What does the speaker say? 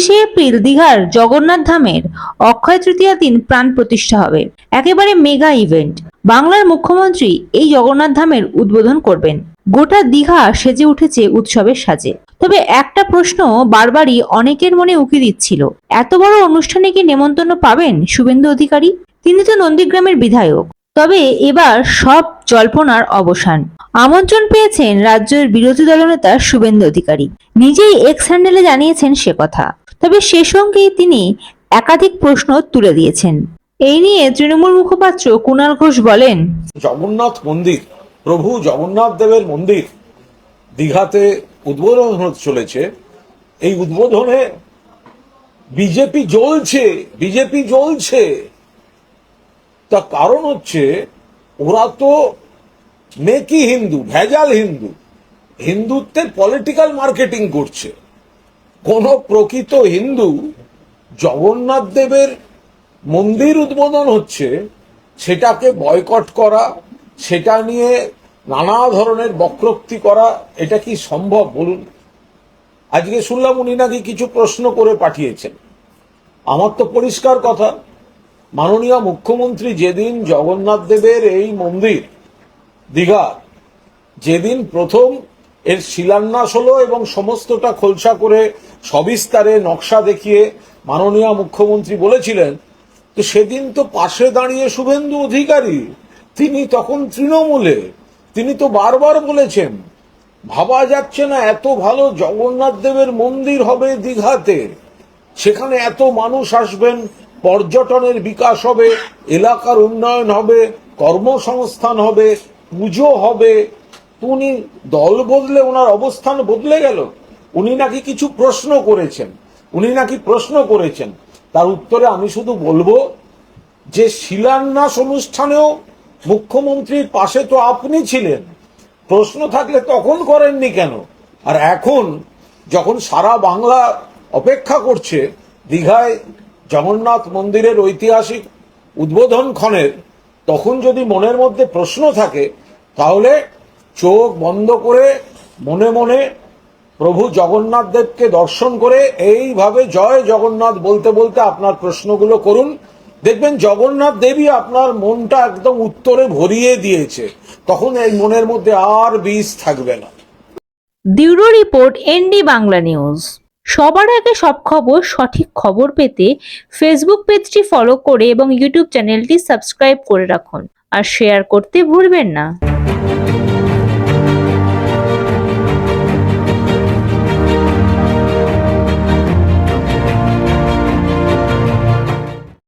পঁচিশে এপ্রিল দীঘার জগন্নাথ ধামের অক্ষয় তৃতীয়া দিন প্রাণ প্রতিষ্ঠা হবে। একেবারে মেগা ইভেন্ট। বাংলার মুখ্যমন্ত্রী এই জগন্নাথ ধামের উদ্বোধন করবেন। গোটা দীঘা সেজে উঠেছে উৎসবের সাজে। তবে একটা প্রশ্ন বারবারই অনেকের মনে উকি দিচ্ছিল। এত বড় অনুষ্ঠানে কি নেমন্তন্ন পাবেন শুভেন্দু অধিকারী? তিনি তো নন্দীগ্রামের বিধায়ক। তবে এবার সব জল্পনার অবসান। আমন্ত্রণ পেয়েছেন রাজ্যের বিরোধী দলনেতা শুভেন্দু অধিকারী। নিজেই এক্স হ্যান্ডেলে জানিয়েছেন সে কথা। তবে সে সঙ্গেই তিনি একাধিক প্রশ্ন তুলে দিয়েছেন। এই নিয়ে তৃণমূল মুখপাত্র কুণাল ঘোষ বলেন, জগন্নাথ মন্দির, প্রভু জগন্নাথ দেবের মন্দির দীঘাতে উদ্বোধন চলেছে। এই উদ্বোধনে বিজেপি জ্বলছে বিজেপি জ্বলছে। তার কারণ হচ্ছে, ওরা তো মেকি হিন্দু, ভেজাল হিন্দু। হিন্দুত্বের পলিটিক্যাল মার্কেটিং করছে। কোন প্রকৃত হিন্দু জগন্নাথ দেবের মন্দির উদ্বোধন হচ্ছে, সেটাকে বয়কট করা, সেটা নিয়ে নানা ধরনের বক্রোক্তি করা, এটা কি সম্ভব বলুন? আজকে শুনলাম উনি নাকি কিছু প্রশ্ন করে পাঠিয়েছেন। আমার তো পরিষ্কার কথা, মাননীয় মুখ্যমন্ত্রী যেদিন জগন্নাথ দেবের এই মন্দির, দীঘা, যেদিন প্রথম এর শিলান্যাস হলো এবং সমস্তটা খোলসা করে সবিস্তারে নকশা দেখিয়ে মাননীয় মুখ্যমন্ত্রী বলেছিলেন, তো সেদিন তো পাশে দাঁড়িয়ে শুভেন্দু অধিকারী, তিনি তখন তৃণমূলে, তিনি তো বারবার বলেছেন, ভাবা যাচ্ছে না এত ভালো জগন্নাথ দেবের মন্দির হবে দীঘাতে, সেখানে এত মানুষ আসবেন, পর্যটনের বিকাশ হবে, এলাকার উন্নয়ন হবে, কর্মসংস্থান হবে, পুজো হবে। উনি দল বদলে ওনার অবস্থান বদলে গেল। উনি নাকি কিছু প্রশ্ন করেছেন। উনি নাকি প্রশ্ন করেছেন। তার উত্তরে আমি শুধু বলব যে শিলান্যাস অনুষ্ঠানেও মুখ্যমন্ত্রীর পাশে তো আপনি ছিলেন। প্রশ্ন থাকলে তখন করেননি কেন? আর এখন যখন সারা বাংলা অপেক্ষা করছে, দীঘায় জগন্নাথ মন্দিরের ঐতিহাসিক উদ্বোধন ক্ষণের তখন যদি মনের মধ্যে প্রশ্ন থাকে, তাহলে চোখ বন্ধ করে মনে মনে প্রভু জগন্নাথ দেবকে দর্শন করে এইভাবে জয় জগন্নাথ বলতে বলতে আপনার প্রশ্নগুলো করুন। দেখবেন জগন্নাথ দেবী আপনার মনটা একদম উত্তরে ভরিয়ে দিয়েছে। তখন এই মনের মধ্যে আর বীজ থাকবে না। Bureau report ND Bangla news. সবার আগে সব খবর, সঠিক খবর পেতে ফেসবুক পেজটি ফলো করে এবং ইউটিউব চ্যানেলটি সাবস্ক্রাইব করে রাখুন। আর শেয়ার করতে ভুলবেন না।